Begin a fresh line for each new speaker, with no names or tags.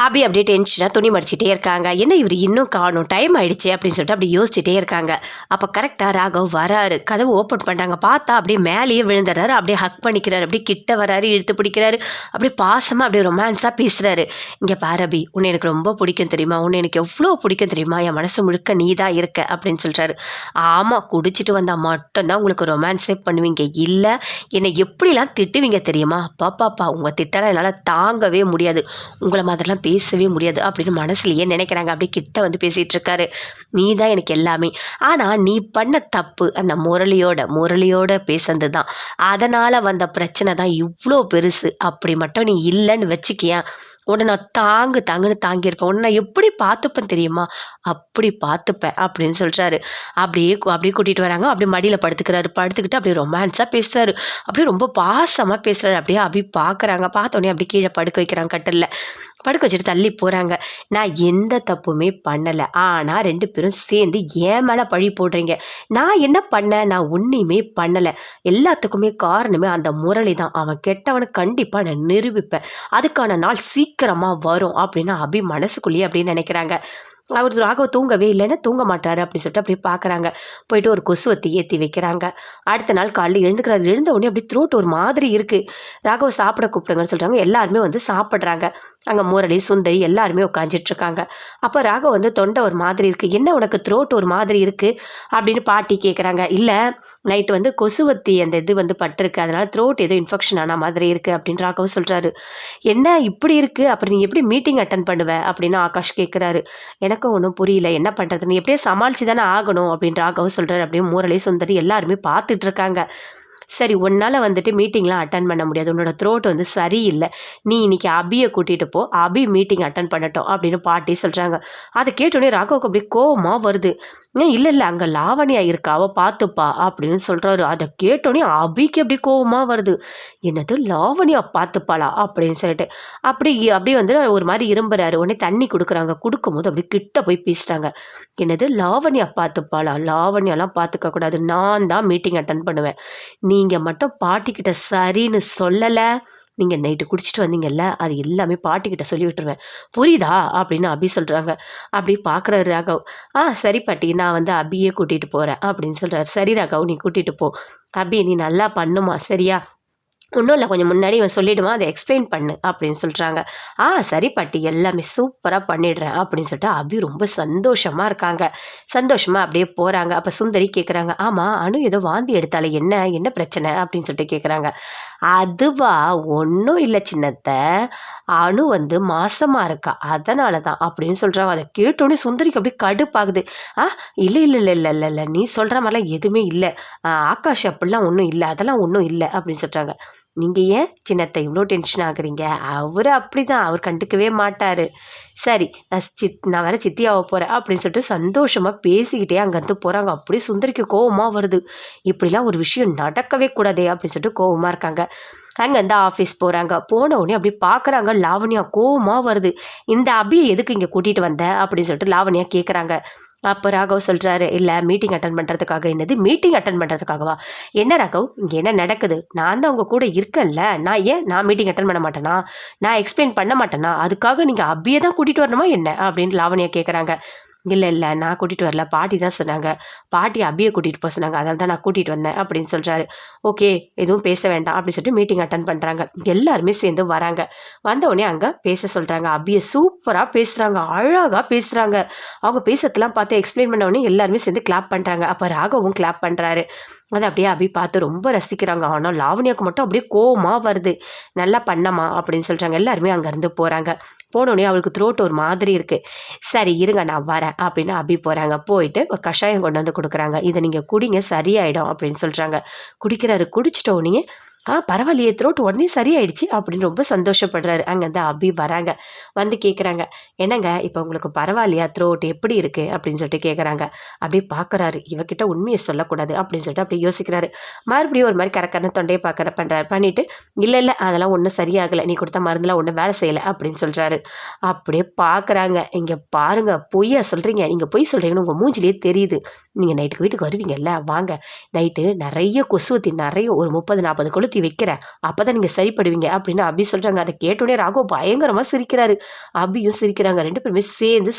அபி அப்படியே டென்ஷனாக துணி மடிச்சிட்டே இருக்காங்க. என்ன இவர் இன்னும் காணும்? டைம் ஆயிடுச்சு அப்படின்னு சொல்லிட்டு அப்படி யோசிச்சுட்டே இருக்காங்க. அப்போ கரெக்டாக ராகவ் வராரு. கதவு ஓப்பன் பண்ணுறாங்க பார்த்தா அப்படியே மேலேயே விழுந்துடுறாரு. அப்படியே ஹக் பண்ணிக்கிறாரு. அப்படியே கிட்ட வராரு. இழுத்து பிடிக்கிறாரு. அப்படியே பாசமாக அப்படியே ரொமான்ஸாக பேசுகிறாரு இங்கே பாரு அபி உன்னை எனக்கு ரொம்ப பிடிக்கும் தெரியுமா? உன்னை எனக்கு எவ்வளோ பிடிக்கும் தெரியுமா? என் மனசு முழுக்க நீ தான் இருக்க அப்படின்னு சொல்கிறாரு ஆமாம் குடிச்சிட்டு வந்தால் மட்டும்தான் உங்களுக்கு ரொமான்ஸே பண்ணுவீங்க. இல்லை என்னை எப்படிலாம் திட்டுவீங்க தெரியுமா? பாப்பாப்பா உங்கள் திட்டலாம் என்னால் தாங்கவே முடியாது. உங்களை மாதிரிலாம் பேசவே முடியாது அப்படின்னு மனசுலையே நினைக்கிறாங்க. அப்படியே கிட்ட வந்து பேசிகிட்டு இருக்காரு. நீ தான் எனக்கு எல்லாமே. ஆனால் நீ பண்ண தப்பு அந்த முரளியோட முரளியோட பேசுனது தான் அதனால் வந்த பிரச்சனை தான் இவ்வளோ பெருசு. அப்படி மட்டும் நீ இல்லைன்னு வச்சுக்கியா உன்னை நான் தாங்கு தாங்குன்னு தாங்கியிருப்பேன். உன்னை நான் எப்படி பார்த்துப்பேன் தெரியுமா? அப்படி பார்த்துப்பேன் அப்படின்னு சொல்கிறாரு அப்படியே அப்படியே கூட்டிகிட்டு வராங்க. அப்படியே மடியில் படுத்துக்கிறாரு. படுத்துக்கிட்டு அப்படியே ரொமான்ஸாக பேசுகிறாரு அப்படியே ரொம்ப பாசமாக பேசுகிறாரு அப்படியே அப்படி பார்க்குறாங்க. பார்த்தோன்னே அப்படியே கீழே படுக்க வைக்கிறாங்க கட்டலில். படுக்க வச்சுட்டு தள்ளி போகிறாங்க நான் எந்த தப்புமே பண்ணலை. ஆனால் ரெண்டு பேரும் சேர்ந்து ஏன் மேலே பழி போடுறீங்க. நான் என்ன பண்ணேன் நான் ஒன்றையுமே பண்ணலை. எல்லாத்துக்குமே காரணமே அந்த முரளி தான் அவன் கெட்டவனை கண்டிப்பாக நான் நிரூபிப்பேன். அதுக்கான நாள் சீக்கிரமாக வரும் அப்படின்னு அபி மனசுக்குள்ளேயே அப்படின்னு நினைக்கிறாங்க. அவர் ராகவ தூங்கவே இல்லைன்னா தூங்க மாட்டாரு அப்படின்னு சொல்லிட்டு அப்படியே பார்க்குறாங்க போயிட்டு ஒரு கொசுவத்தி ஏற்றி வைக்கிறாங்க. அடுத்த நாள் காலையில் எழுந்துக்கிறாரு. எழுந்த உடனே அப்படியே த்ரோட் ஒரு மாதிரி இருக்குது ராகவ சாப்பிட கூப்பிடுங்கன்னு சொல்கிறாங்க எல்லாருமே வந்து சாப்பிட்றாங்க. அங்கே முரளி சுந்தரி எல்லாருமே உட்காந்துட்ருக்காங்க அப்போ ராகவ் வந்து தொண்டை ஒரு மாதிரி இருக்குது என்ன உனக்கு த்ரோட் ஒரு மாதிரி இருக்குது அப்படின்னு பாட்டி கேட்குறாங்க இல்லை நைட்டு வந்து கொசுவத்தி அந்த இது வந்து பட்டிருக்கு. அதனால் த்ரோட் ஏதோ இன்ஃபெக்ஷன் ஆன மாதிரி இருக்குது அப்படின்னு ராகவ் சொல்கிறாரு என்ன இப்படி இருக்குது அப்புறம் நீ எப்படி மீட்டிங் அட்டன் பண்ணுவேன் அப்படின்னு ஆகாஷ் கேட்குறாரு எனக்கு ஒன்றும் புரியல. என்ன பண்ணுறதுன்னு எப்படியே சமாளித்து தானே ஆகணும் அப்படின்னு ராகவ் சொல்கிறார் அப்படியே முரளி சுந்தரி எல்லாருமே பார்த்துட்டு இருக்காங்க. சரி உன்னால் வந்துட்டு மீட்டிங்லாம் அட்டன் பண்ண முடியாது. உன்னோட த்ரோட் வந்து சரியில்லை. நீ இன்னைக்கு அபியை கூட்டிகிட்டு போ. அபி மீட்டிங் அட்டன் பண்ணட்டும் அப்படின்னு பாட்டி சொல்கிறாங்க அதை கேட்டோடனே ராகவுக்கு அப்படியே கோபமாக வருது. இல்லை இல்லை அங்கே லாவணியா இருக்கா? அவள் பார்த்துப்பா அப்படின்னு சொல்கிறாரு அதை கேட்டோடனே அபிக்கு அப்படியே கோபமாக வருது. என்னது? லாவணியா பார்த்துப்பாளா? அப்படின்னு சொல்லிட்டு. அப்படி அப்படியே வந்து ஒரு மாதிரி இரும்புறாரு. உடனே தண்ணி கொடுக்குறாங்க. கொடுக்கும்போது அப்படியே கிட்ட போய் பேசுகிறாங்க என்னது? லாவணியா பார்த்துப்பாளா? லாவணியாலாம் பார்த்துக்க கூடாது. நான் தான் மீட்டிங் அட்டன் பண்ணுவேன். நீ நீங்கள் மட்டும் பாட்டிக்கிட்ட சரின்னு சொல்லலை. நீங்கள் நைட்டு குடிச்சிட்டு வந்தீங்கல்ல அது எல்லாமே பாட்டிக்கிட்ட சொல்லி விட்டுருவேன். புரியுதா? அப்படின்னு அபி சொல்கிறாங்க அப்படி பார்க்குறாரு ராகவ். ஆ சரி பாட்டி நான் வந்து அபியே கூட்டிகிட்டு போகிறேன் அப்படின்னு சொல்கிறாரு சரி ராகவ் நீ கூட்டிகிட்டு போ. அபி நீ நல்லா பண்ணுமா சரியா? ஒன்றும் இல்லை கொஞ்சம் முன்னாடி இவன் சொல்லிவிடுவான் அதை எக்ஸ்பிளைன் பண்ணு அப்படின்னு சொல்கிறாங்க ஆ சரி பாட்டி எல்லாமே சூப்பராக பண்ணிடுறேன் அப்படின்னு சொல்லிட்டு அபி ரொம்ப சந்தோஷமாக இருக்காங்க. சந்தோஷமாக அப்படியே போகிறாங்க அப்போ சுந்தரி கேட்குறாங்க ஆமாம் அணு ஏதோ வாந்தி எடுத்தாலே என்ன என்ன பிரச்சனை அப்படின்னு சொல்லிட்டு கேட்குறாங்க அதுவா ஒன்றும் இல்லை சின்னத்தை அணு வந்து மாசமாக இருக்கா அதனால தான் அப்படின்னு சொல்கிறாங்க அதை கேட்டோன்னே சுந்தரிக்கு அப்படியே கடுப்பாகுது. ஆ இல்லை இல்லை இல்லை இல்லை இல்லை இல்லை நீ சொல்கிற மாதிரிலாம் எதுவுமே இல்லை. ஆகாஷ் அப்படிலாம் ஒன்றும் இல்லை அதெல்லாம் ஒன்றும் இல்லை அப்படின்னு சொல்கிறாங்க நீங்கள் ஏன் சின்னத்தை இவ்வளோ டென்ஷன் ஆகுறீங்க? அவர் அப்படி தான் அவர் கண்டுக்கவே மாட்டார். சரி நான் சித் நான் வேறு சித்தியாவை போகிறேன் அப்படின்னு சொல்லிட்டு சந்தோஷமாக பேசிக்கிட்டே அங்கேருந்து போகிறாங்க அப்படியே சுந்தரிக்கு கோவமாக வருது. இப்படிலாம் ஒரு விஷயம் நடக்கவே கூடாதே அப்படின்னு சொல்லிட்டு கோவமாக இருக்காங்க. அங்கேருந்து ஆஃபீஸ் போகிறாங்க போன உடனே அப்படி பார்க்குறாங்க லாவண்யா கோவமாக வருது. இந்த அபியை எதுக்கு இங்கே கூட்டிகிட்டு வந்த? அப்படின்னு சொல்லிட்டு லாவண்யா கேட்குறாங்க அப்போ ராகவ் சொல்கிறாரு இல்லை மீட்டிங் அட்டன் பண்ணுறதுக்காக என்னது? மீட்டிங் அட்டன் பண்ணுறதுக்காகவா என்ன ராகவ்? இங்கே என்ன நடக்குது? நான் தான் உங்கள் கூட இருக்கேன்ல. நான் ஏன்? நான் மீட்டிங் அட்டன் பண்ண மாட்டேனா? நான் எக்ஸ்பிளைன் பண்ண மாட்டேனா? அதுக்காக நீங்கள் அபியை தான் கூட்டிகிட்டு வரணுமா என்ன? அப்படின்னு லாவணியா கேட்குறாங்க இல்லை இல்லை நான் கூட்டிகிட்டு வரல. பாட்டி தான் சொன்னாங்க. பாட்டி அபியை கூட்டிகிட்டு போக சொன்னாங்க. அதனால தான் நான் கூட்டிகிட்டு வந்தேன் அப்படின்னு சொல்கிறாரு ஓகே எதுவும் பேச வேண்டாம் அப்படின்னு சொல்லிட்டு மீட்டிங் அட்டன் பண்ணுறாங்க எல்லாருமே சேர்ந்து வராங்க. வந்தவுடனே அங்கே பேச சொல்கிறாங்க அபியை சூப்பராக பேசுகிறாங்க அழகாக பேசுகிறாங்க அவங்க பேசுறதெல்லாம் பார்த்து எக்ஸ்பிளைன் பண்ண உடனே எல்லாருமே சேர்ந்து கிளாப் பண்ணுறாங்க அப்போ ராகவும் கிளாப் பண்ணுறாரு அதை அப்படியே அபி பார்த்து ரொம்ப ரசிக்கிறாங்க. ஆனால் லாவணியாவுக்கு மட்டும் அப்படியே கோவமாக வருது. நல்லா பண்ணமா அப்படின்னு சொல்கிறாங்க எல்லாருமே அங்கேருந்து போகிறாங்க போனோடனே அவளுக்கு த்ரோட் ஒரு மாதிரி இருக்குது சரி இருங்க நான் வரேன். அப்படின்னு அபி போகிறாங்க போயிட்டு ஒரு கஷாயம் கொண்டு வந்து கொடுக்குறாங்க. இதை நீங்கள் குடிங்க சரியாயிடும் அப்படின்னு சொல்கிறாங்க குடிக்கிறாரு குடிச்சிட்ட உடனே ஆ பரவாயில்லையே த்ரோட் உடனே சரியாயிடுச்சு அப்படின்னு ரொம்ப சந்தோஷப்படுறாரு. அங்கேருந்து அபி வராங்க. வந்து கேட்குறாங்க என்னங்க இப்போ உங்களுக்கு பரவாயில்லையா? த்ரோட் எப்படி இருக்குது அப்படின்னு சொல்லிட்டு கேட்குறாங்க அப்படியே பார்க்குறாரு இவகிட்ட உண்மையை சொல்லக்கூடாது அப்படின்னு சொல்லிட்டு அப்படியே யோசிக்கிறாரு. மறுபடியும் ஒரு மாதிரி கரக்கரன்னு தொண்டையை பார்க்குற பண்ணுறாரு பண்ணிவிட்டு இல்லை இல்லை அதெல்லாம் ஒன்றும் சரியாகலை. நீ கொடுத்த மருந்தெலாம் ஒன்றும் வேலை செய்யலை அப்படின்னு சொல்கிறாரு அப்படியே பார்க்குறாங்க இங்கே பாருங்கள் பொய்யா சொல்கிறீங்க நீங்கள் பொய் சொல்கிறீங்கன்னு உங்கள் மூஞ்சிலேயே தெரியுது. நீங்கள் நைட்டுக்கு வீட்டுக்கு வருவீங்கல்ல வாங்க. நைட்டு நிறைய கொசுவத்தி நிறைய ஒரு முப்பது நாற்பது கொழு ஊற்றி வைக்கிறேன் அப்போ தான் நீங்கள் சரிப்படுவீங்க அப்படின்னு அபி சொல்கிறாங்க அதை கேட்டோடனே ராகவ் பயங்கரமாக சிரிக்கிறாரு. அபியும் சிரிக்கிறாங்க. ரெண்டு பேருமே சேர்ந்து